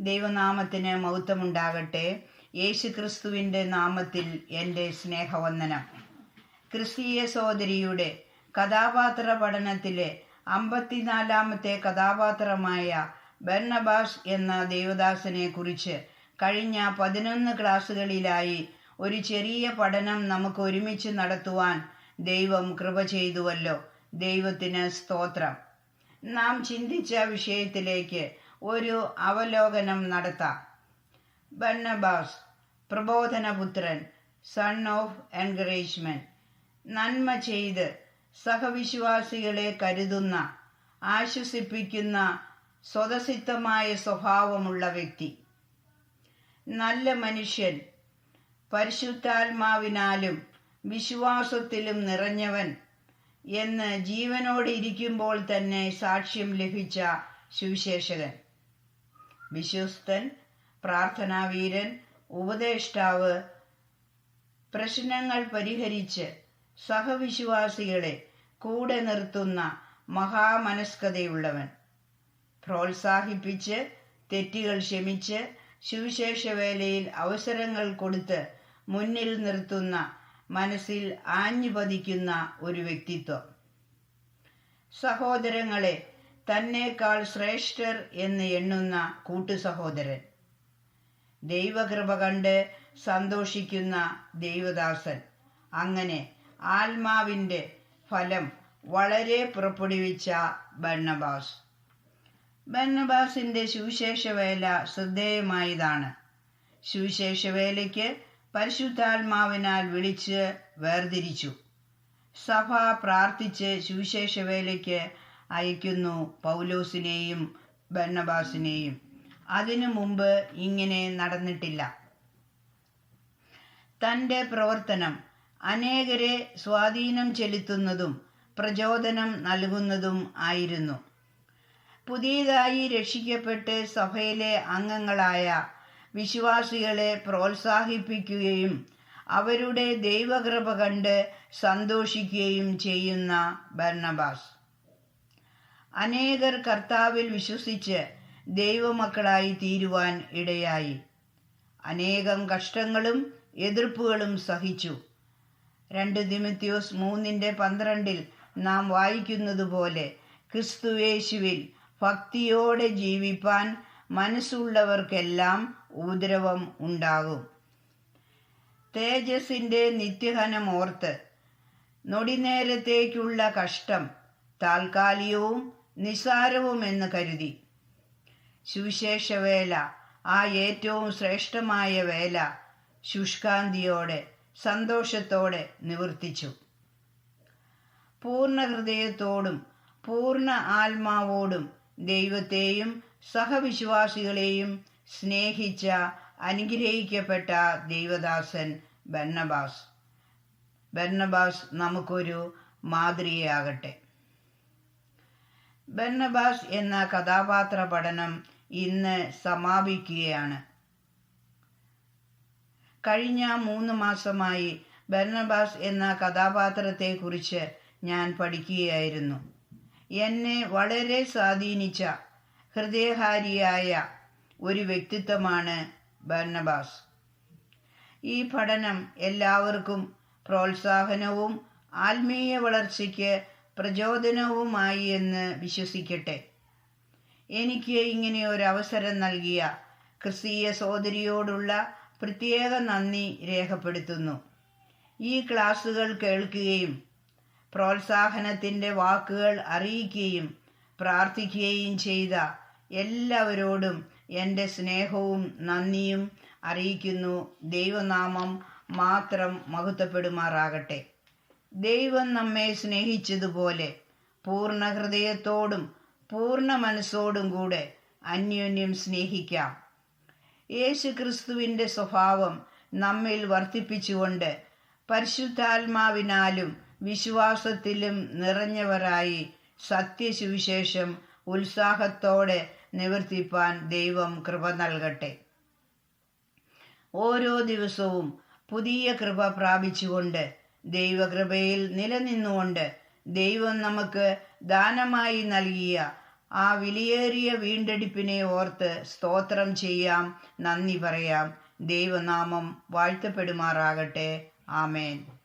ദൈവനാമത്തിന് മൗത്തമുണ്ടാകട്ടെ. യേശുക്രിസ്തുവിന്റെ നാമത്തിൽ എന്റെ സ്നേഹവന്ദനം. ക്രിസ്തീയ സോദരിയുടെ കഥാപാത്ര പഠനത്തിലെ അമ്പത്തിനാലാമത്തെ കഥാപാത്രമായ ബർണബാസ് എന്ന ദേവദാസനെ കുറിച്ച് കഴിഞ്ഞ പതിനൊന്ന് ക്ലാസ്സുകളിലായി ഒരു ചെറിയ പഠനം നമുക്ക് ഒരുമിച്ച് നടത്തുവാൻ ദൈവം കൃപ ചെയ്തുവല്ലോ. ദൈവത്തിന് സ്തോത്രം. നാം ചിന്തിച്ച വിഷയത്തിലേക്ക് ഒരു അവലോകനം നടത്താം. ബർണബാസ് പ്രബോധനപുത്രൻ സൺ ഓഫ് എൻകറേജ്മെന്റ് നന്മ ചെയ്ത് സഹവിശ്വാസികളെ കരുതുന്ന ആശ്വസിപ്പിക്കുന്ന സ്വതസിദ്ധമായ സ്വഭാവമുള്ള വ്യക്തി. നല്ല മനുഷ്യൻ പരിശുദ്ധാത്മാവിനാലും വിശ്വാസത്തിലും നിറഞ്ഞവൻ എന്ന് ജീവനോടിരിക്കുമ്പോൾ തന്നെ സാക്ഷ്യം ലഭിച്ച സുവിശേഷകൻ. വിശ്വസ്തൻ പ്രാർത്ഥനാവീരൻ ഉപദേഷ്ടാവ് പ്രശ്നങ്ങൾ പരിഹരിച്ച് സഹവിശ്വാസികളെ കൂടെ നിർത്തുന്ന മഹാമനസ്കതയുള്ളവൻ. പ്രോത്സാഹിപ്പിച്ച് തെറ്റുകൾ ക്ഷമിച്ച് സുവിശേഷ വേലയിൽ അവസരങ്ങൾ കൊടുത്ത് മുന്നിൽ നിർത്തുന്ന മനസ്സിൽ ആഞ്ഞു പതിക്കുന്ന ഒരു വ്യക്തിത്വം. സഹോദരങ്ങളെ തന്നേക്കാൾ ശ്രേഷ്ഠർ എന്ന് എണ്ണുന്ന കൂട്ടുസഹോദരൻ. ദൈവകൃപ കണ്ട് സന്തോഷിക്കുന്ന ദൈവദാസൻ. അങ്ങനെ ആത്മാവിന്റെ ഫലം വളരെ പുറപ്പെടുവിച്ച ബർണബാസ്. ബർണബാസിന്റെ സുവിശേഷ വേല ശ്രദ്ധേയമായതാണ്. സുവിശേഷ വേലയ്ക്ക് പരിശുദ്ധാത്മാവിനാൽ വിളിച്ച് വേർതിരിച്ചു. സഭ പ്രാർത്ഥിച്ച് സുവിശേഷ വേലയ്ക്ക് അയക്കുന്നു പൗലോസിനെയും ബർണബാസിനെയും. അതിനു മുമ്പ് ഇങ്ങനെ നടന്നിട്ടില്ല. തന്റെ പ്രവർത്തനം അനേകരെ സ്വാധീനം ചെലുത്തുന്നതും പ്രചോദനം നൽകുന്നതും ആയിരുന്നു. പുതിയതായി രക്ഷിക്കപ്പെട്ട് സഭയിലെ അംഗങ്ങളായ വിശ്വാസികളെ പ്രോത്സാഹിപ്പിക്കുകയും അവരുടെ ദൈവകൃപ കണ്ട് സന്തോഷിക്കുകയും ചെയ്യുന്ന ബർണബാസ്. അനേകർ കർത്താവിൽ വിശ്വസിച്ച് ദൈവമക്കളായി തീരുവാൻ ഇടയായി. അനേകം കഷ്ടങ്ങളും എതിർപ്പുകളും സഹിച്ചു. രണ്ട് ദിമിത്യോസ് മൂന്നിന്റെ പന്ത്രണ്ടിൽ നാം വായിക്കുന്നത് പോലെ ക്രിസ്തുവേശുവിൽ ഭക്തിയോടെ ജീവിപ്പാൻ മനസ്സുള്ളവർക്കെല്ലാം ഉപദ്രവം ഉണ്ടാകും. തേജസിന്റെ നിത്യഹനം ഓർത്ത് നൊടിനേരത്തേക്കുള്ള കഷ്ടം താൽക്കാലികവും നിസാരവുമെന്ന് കരുതി. സുവിശേഷവേല ആ ഏറ്റവും ശ്രേഷ്ഠമായ വേല ശുഷ്കാന്തിയോടെ സന്തോഷത്തോടെ നിവർത്തിച്ചു. പൂർണ ഹൃദയത്തോടും പൂർണ ആത്മാവോടും ദൈവത്തെയും സഹവിശ്വാസികളെയും സ്നേഹിച്ച അനുഗ്രഹിക്കപ്പെട്ട ദൈവദാസൻ ബർണബാസ്. ബർണബാസ് നമുക്കൊരു മാതൃകയാകട്ടെ. ബർണബാസ് എന്ന കഥാപാത്ര പഠനം ഇന്ന് സമാപിക്കുകയാണ്. കഴിഞ്ഞ മൂന്ന് മാസമായി ബർണബാസ് എന്ന കഥാപാത്രത്തെക്കുറിച്ച് ഞാൻ പഠിക്കുകയായിരുന്നു. എന്നെ വളരെ സ്വാധീനിച്ച ഹൃദയഹാരിയായ ഒരു വ്യക്തിത്വമാണ് ബർണബാസ്. ഈ പഠനം എല്ലാവർക്കും പ്രോത്സാഹനവും ആത്മീയ വളർച്ചയ്ക്ക് പ്രചോദനവുമായി എന്ന് വിശ്വസിക്കട്ടെ. എനിക്ക് ഇങ്ങനെ ഒരു അവസരം നൽകിയ ക്രിസ്തീയ സഹോദരിയോടുള്ള പ്രത്യേക നന്ദി രേഖപ്പെടുത്തുന്നു. ഈ ക്ലാസുകൾ കേൾക്കുകയും പ്രോത്സാഹനത്തിന്റെ വാക്കുകൾ അറിയിക്കുകയും പ്രാർത്ഥിക്കുകയും ചെയ്ത എല്ലാവരോടും എന്റെ സ്നേഹവും നന്ദിയും അറിയിക്കുന്നു. ദൈവനാമം മാത്രം മഹത്വപ്പെടുമാറാകട്ടെ. ദൈവം നമ്മെ സ്നേഹിച്ചതുപോലെ പൂർണ ഹൃദയത്തോടും പൂർണ മനസ്സോടും കൂടെ അന്യോന്യം സ്നേഹിക്കാം. യേശു ക്രിസ്തുവിന്റെ സ്വഭാവം നമ്മിൽ വർദ്ധിപ്പിച്ചുകൊണ്ട് പരിശുദ്ധാത്മാവിനാലും വിശ്വാസത്തിലും നിറഞ്ഞവരായി സത്യസുവിശേഷം ഉത്സാഹത്തോടെ നിവർത്തിപ്പാൻ ദൈവം കൃപ നൽകട്ടെ. ഓരോ ദിവസവും പുതിയ കൃപ പ്രാപിച്ചുകൊണ്ട് ദൈവകൃപയിൽ നിലനിന്നുകൊണ്ട് ദൈവം നമുക്ക് ദാനമായി നൽകിയ ആ വിലയേറിയ വീണ്ടെടുപ്പിനെ ഓർത്ത് സ്തോത്രം ചെയ്യാം നന്ദി പറയാം. ദൈവനാമം വാഴ്ത്തപ്പെടുമാറാകട്ടെ. ആമേൻ.